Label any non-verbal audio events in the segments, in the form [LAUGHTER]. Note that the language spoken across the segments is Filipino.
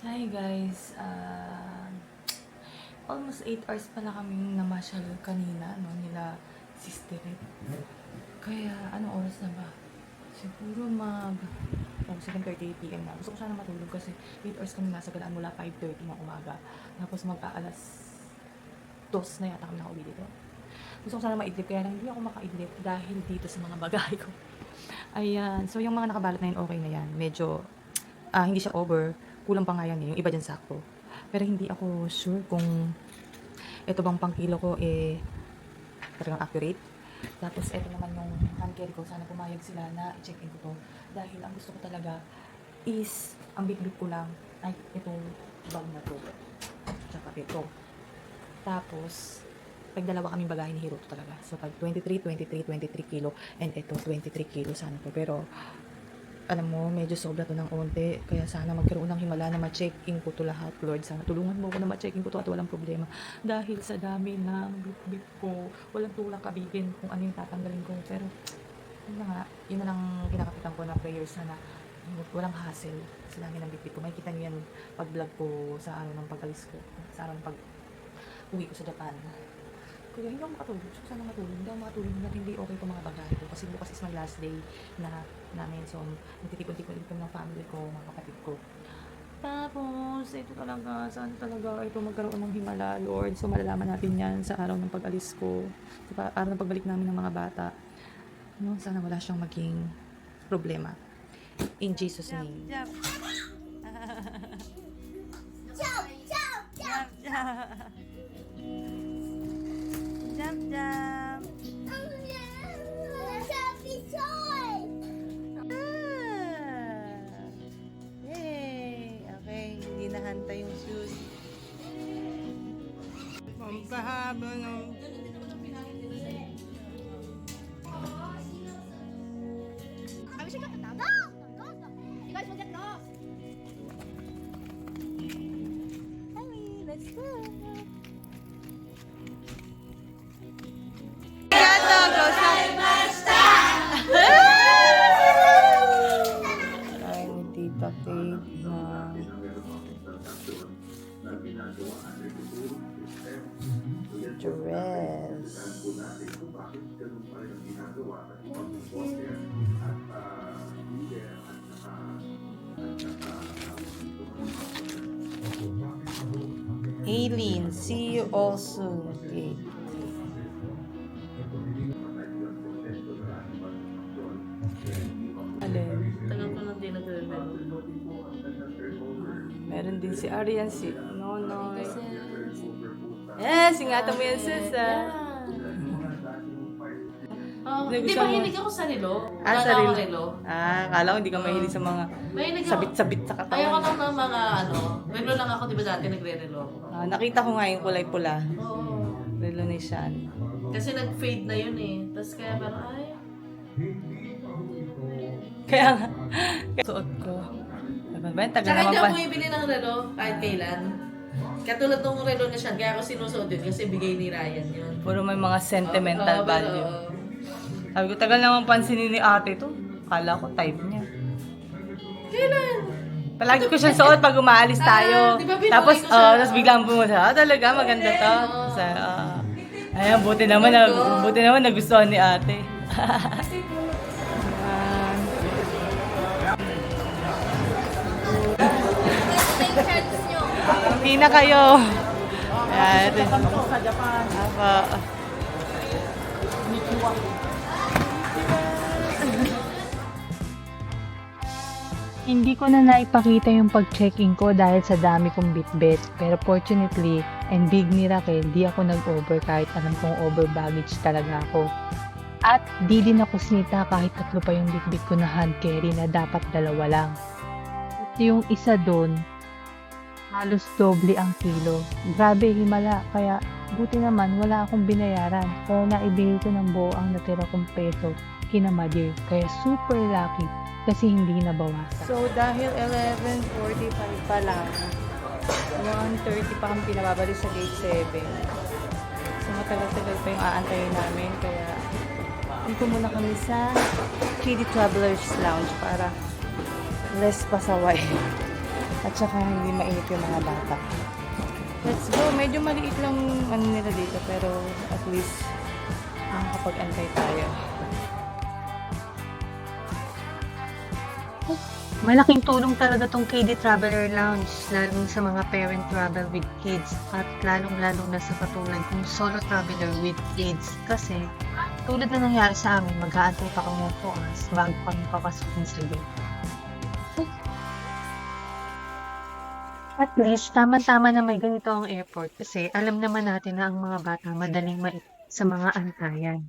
Hi guys, Ah, almost 8 hours pala kaming namasyal kanina, no, nila sister. Kaya, anong oras na ba? Siguro mag... Oh, 7.30pm na. Gusto ko sana matulog kasi 8 hours kami nasa galaan mula 5.30 ng umaga. Tapos magka-alas 2 na yata kami nakauwi dito. Gusto ko sana maidlip kaya lang hindi ako makaidlip dahil dito sa mga bagay ko. Ayan. So, yung mga nakabalot na yun, okay na yan. Medyo, ah, hindi siya over. Kulang pa nga yan eh. Yung iba dyan sakto. Pero hindi ako sure kung ito bang pang kilo ko eh talagang accurate. Tapos ito naman yung hand carry ko. Sana pumayag sila na i-check in ko to. Dahil ang gusto ko talaga is ang bit-bit ko lang ay itong bag na to. Tsaka ito. Tapos, pag dalawa kaming bagahe ni Hiro to talaga. So, pag 23, 23, 23 kilo, and ito, 23 kilo sana to. Pero, alam mo, medyo sobra to ng onte. Kaya sana magkaroon ng himala na ma-check-in ko to lahat, Lord. Sana tulungan mo ko na ma-check-in ko to at walang problema. Dahil sa dami ng bit-bit ko, walang tulak kabigin kung ano yung tatanggalin ko. Pero, yun na nga, yun na lang kinakapitan ko na prayers sana walang hassle sa dami ng bit-bit ko. Makikita niyo yan pag vlog ko sa araw ng pag-alis ko. Sa araw ng pag uwi ko sa Japan. Kaya hindi ako makatulog. So, sana matulog. Hindi ako makatulog na hindi okay itong mga bagahe ko. Kasi bukas is my last day na namin. So, nagtitipon-tipon kami ng family ko, mga kapatid ko. Tapos, ito talaga, saan talaga ito magkaroon ng himala, Lord. So, malalaman natin yan sa araw ng pag-alis ko. Sa araw ng pagbalik namin ng mga bata. No, sana wala siyang maging problema. In Jesus' name. Jump. Jump, jump, jump. Jump, jump. Happy toy. Ah. Yay! Okay, hindi nahanta yung shoes. Pampahaba ng... dress. Aileen, see you all soon, nagre-review. Meron din si Arian, si Nonoy. Yes, ingatan mo yan, sis, ah. Oh, Hindi, hindi gusto ba mo- hilig ako sa relo? Ah, sa relo. relo. Ah, kala ko hindi ka mahilig sa mga Mahilig ako. sabit-sabit sa Ayoko katawan. lang ng mga ano, relo lang ako, di ba dati nagre-relo ako? Ah, nakita ko nga yung kulay pula. Oo. Relo ni Sean. Kasi nag-fade na yun eh. Tapos kaya parang, ay, Kaya nga, [LAUGHS] suot ko. Diba ba? Tagal Tsaka naman hindi pa. ako bumibili ng relo kahit kailan. Katulad ng relo na siya, kaya ako sinusuot yun kasi bigay ni Ryan yun. Puro may mga sentimental Oo, pero, value. Sabi ko, tagal naman pansinin ni ate to. Kala ko type niya. Kailan? Palagi ko siya suot pag umaalis tayo. Ah, di ba binuhay tapos, ko siya? oh, tapos biglang bumasa. Ah, talaga, maganda to. Oo. Sa, ah. Ayan, buti naman, na, buti naman nagustuhan ni ate. Ayan. [LAUGHS] Hindi na kayo. Ayan. sa Japan. Apa. Hindi ko na naipakita yung pag-check-in ko dahil sa dami kong bitbit. Pero fortunately, and big miracle, di ako nag-over kahit alam kong over baggage talaga ako. At di din ako sinita kahit tatlo pa yung bitbit ko na hand carry na dapat dalawa lang. At yung isa doon, halos doble ang kilo. Grabe, himala. Kaya buti naman wala akong binayaran. Kaya naibigay ko ng buo ang natira kong peso kina Madir. Kaya super lucky kasi hindi nabawasan. So, dahil 11.45 pa lang, 1.30 pa kami pinababalik sa gate 7. So, matagal-tagal pa yung aantayin namin. Kaya, dito muna kami sa Kiddie Travelers Lounge para less pasaway. At saka hindi mainit yung mga bata. Let's go. Medyo maliit lang ano nila dito pero at least makakapag-antay tayo. Malaking tulong talaga tong KD Traveler Lounge, lalo sa mga parent travel with kids at lalong-lalo na sa katulad kong solo traveler with kids. Kasi, tulad na nangyari sa amin, mag-aantay pa kami ng 2 hours bago kami papasukin sa gate. At least, tama-tama na may ganito ang airport kasi alam naman natin na ang mga bata madaling mait sa mga antayan.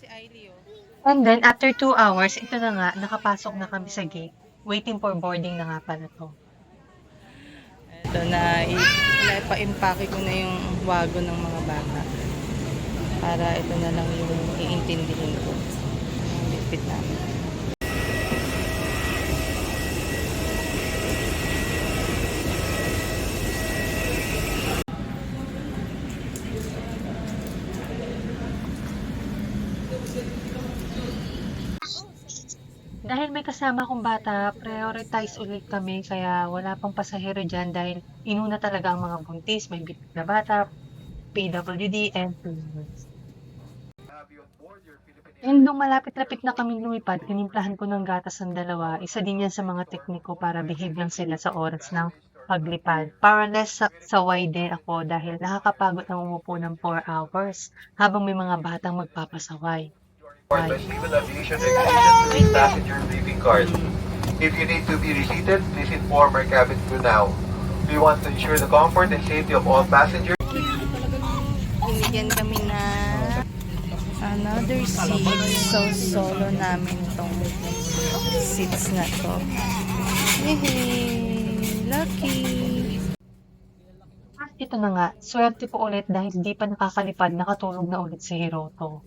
Si Ailey. And then, after 2 hours, ito na nga, nakapasok na kami sa gate. Waiting for boarding na nga pala to. Ito na, ipa-impake ko na yung wagon ng mga bata. Para ito na lang yung iintindihin ko. Yung bitbit namin. Dahil may kasama akong bata, prioritize ulit kami kaya wala pang pasahero dyan dahil inuna talaga ang mga buntis, may bit na bata, PWD, and prisoners. And nung malapit-lapit na kami lumipad, tinimplahan ko ng gatas ng dalawa. Isa din yan sa mga tekniko para behave lang sila sa oras ng paglipad. Para less sa, saway din ako dahil nakakapagod ang umupo ng 4 hours habang may mga batang magpapasaway. By Civil Aviation Regulations passenger briefing card. If you need to be reseated, please inform our cabin crew now. We want to ensure the comfort and safety of all passengers. Binigyan kami na another seat. So, solo namin tong seats na to. Yehey! Lucky! At ito na nga, swerte po ulit dahil di pa nakakalipad, nakatulog na ulit si Hiroto.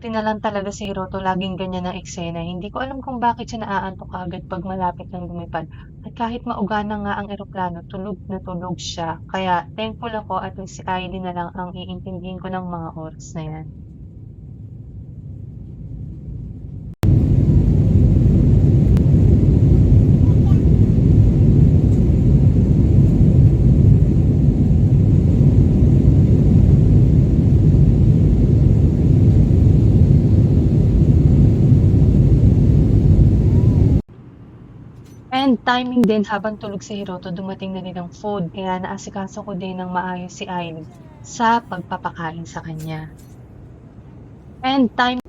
Buti na lang talaga si Hiroto, laging ganyan ang eksena. Hindi ko alam kung bakit siya naaantok agad pag malapit ng lumipad. At kahit maugana nga ang eroplano, tulog na tulog siya. Kaya thankful ako at si Kylie na lang ang iintindihin ko ng mga oras na yan. And timing din habang tulog si Hiroto, dumating na din ang food. Kaya naasikaso ko din ng maayos si Aileen sa pagpapakain sa kanya. And time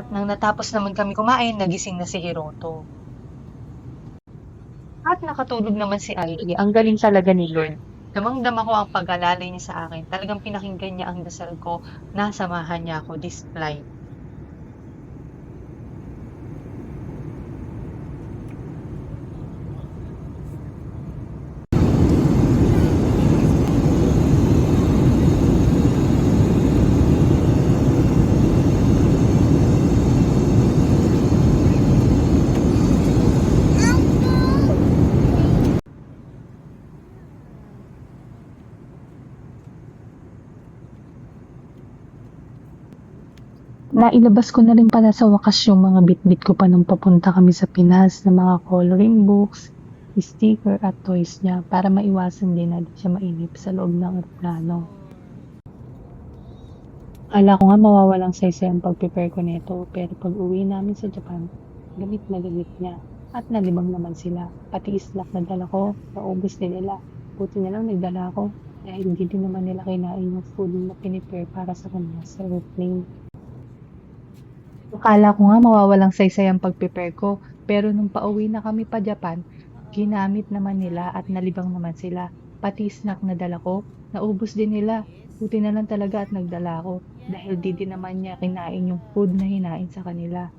at nang natapos naman kami kumain, nagising na si Hiroto. At nakatulog naman si Aileen. Ang galing talaga ni Lord. Damang-dama ko ang pag-alalay niya sa akin. Talagang pinakinggan niya ang dasal ko na samahan niya ako this Nailabas ko na rin pala sa wakas yung mga bitbit ko pa nung papunta kami sa Pinas na mga coloring books, sticker at toys niya para maiwasan din na di siya mainip sa loob ng aeroplano. Ala ko nga mawawalang saysay ang pag-prepare ko nito pero pag uwi namin sa Japan, gamit na gamit niya at nalibang naman sila. Pati islak na dala ko, naubos din nila. Buti na lang nagdala ko dahil hindi din naman nila kinain yung food na pinipare para sa kanya sa airplane. Akala ko nga mawawalang saysay ang pag-prepare ko, pero nung pauwi na kami pa Japan, ginamit naman nila at nalibang naman sila. Pati snack na dala ko, naubos din nila. Buti na lang talaga at nagdala ko dahil di din naman niya kinain yung food na hinain sa kanila.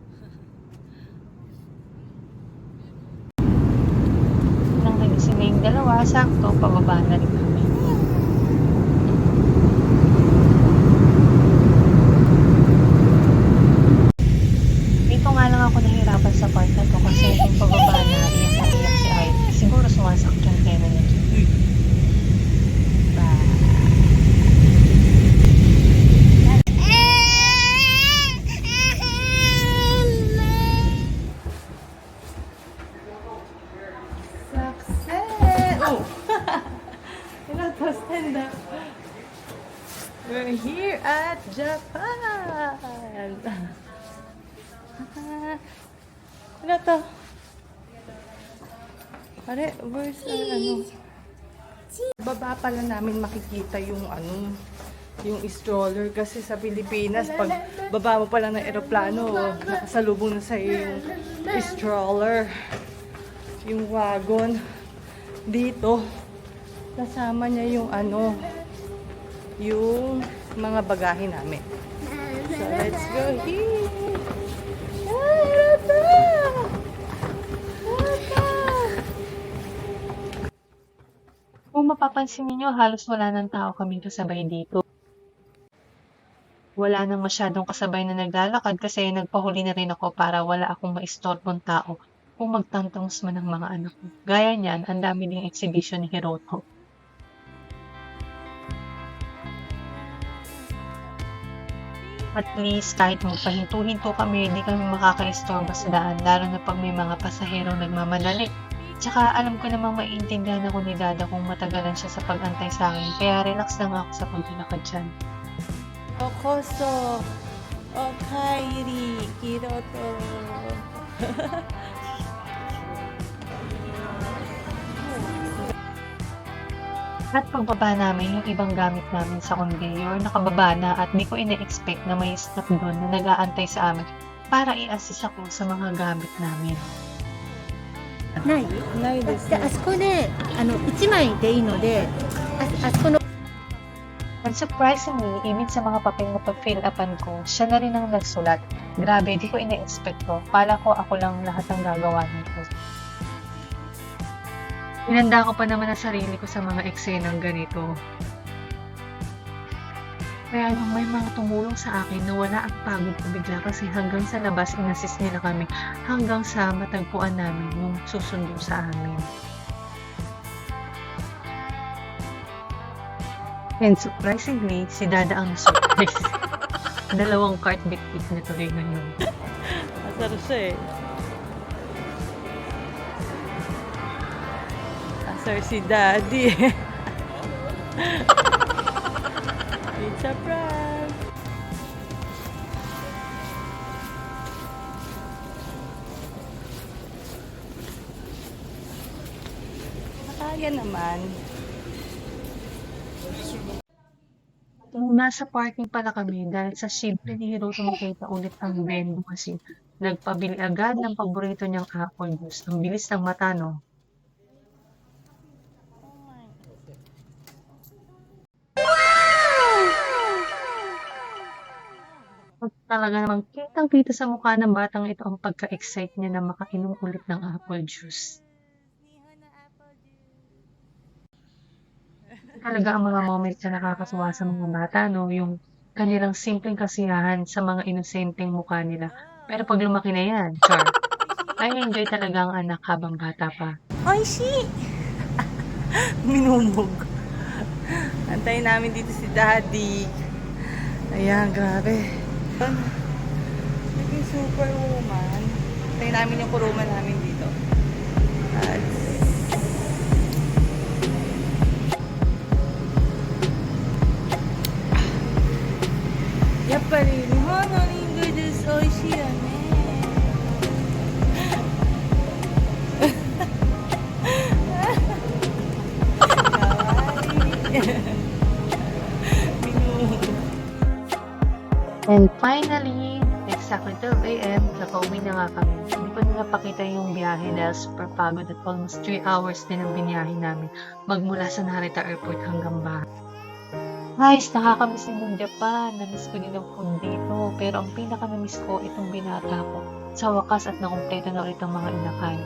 Nang nagising na yung dalawa, sakto, pababa na rin kami. Dito nga lang ako nahirapan sa part na to kasi yung pababa na iyak na iyak si Ivy. Siguro sumasak yung tena niya. Bye. Success! Oh! Wala to, stand up. We're here at Japan! [LAUGHS] Ano to? Pare, where's uh, ano? Baba pala namin makikita yung ano, yung stroller kasi sa Pilipinas pag baba mo pala ng eroplano, nakasalubong na sa yung stroller yung wagon dito kasama niya yung ano yung mga bagahe namin so let's go here! Kung mapapansin niyo halos wala nang tao kami kasabay dito. Wala nang masyadong kasabay na naglalakad kasi nagpahuli na rin ako para wala akong maistorbong tao kung magtantangs man ang mga anak ko. Gaya niyan, ang dami ding exhibition ni Hiroto. At least kahit magpahinto-hinto kami, hindi kami makakaistorbo sa daan, lalo na pag may mga pasahero nagmamadali. Tsaka alam ko namang maiintindihan ako ni Dada kung matagalan siya sa pag-antay sa akin, kaya relax lang ako sa paglalakad dyan. Okoso Okairi Kiroto [LAUGHS] At pagbaba namin, yung ibang gamit namin sa conveyor, nakababa na at di ko ina-expect na may staff doon na nag-aantay sa amin para i-assist ako sa mga gamit namin. ない Nay desu であそこであの1枚でいいのでああそこの And surprisingly, even sa mga papel na pag-fill upan ko, siya na rin ang nagsulat. Grabe, di ko ina-expect to. Kala ko ako lang lahat ang gagawa nito. Inanda ko pa naman ang sarili ko sa mga eksenang ganito. Kaya nung may mga tumulong sa akin, nawala ang pagod ko bigla kasi hanggang sa labas inassist nila kami hanggang sa matagpuan namin yung susundo sa amin. And surprisingly, si Dada ang surprise. [LAUGHS] Dalawang cart bit-bit na tuloy ngayon. Masarap siya eh Asar si Daddy [LAUGHS] It's a prank Kaya naman nasa parking pala kami, dahil sa simple ni Hiroto makita ulit ang vending machine, nagpabili agad ng paborito niyang apple juice. Ang bilis ng mata, no? Pag talaga namang kitang-kita sa mukha ng batang ito ang pagka-excite niya na makainom ulit ng apple juice. Talaga ang mga moment na nakakatuwa sa mga bata, no? Yung kanilang simpleng kasiyahan sa mga inosenteng mukha nila. Pero pag lumaki na yan, char, ay enjoy talaga ang anak habang bata pa. Oishi! [LAUGHS] Minumog. Antayin namin dito si Daddy. Ayan, grabe. Naging, naging superwoman. Tayo namin yung kuruma namin dito. At Yep, buddy. Hold. And finally, Exactly 12 a.m. Nakauwi na nga kami. Hindi ko na napakita yung biyahe dahil super pagod at almost 3 hours din ang biniyahe namin magmula sa Narita Airport hanggang bahay. Guys, nakakamiss din ng Japan. Namiss ko din ang food dito. Pero ang pinaka-namiss ko, itong binata ko. Sa wakas at nakumpleto na ulit ang mga inakay.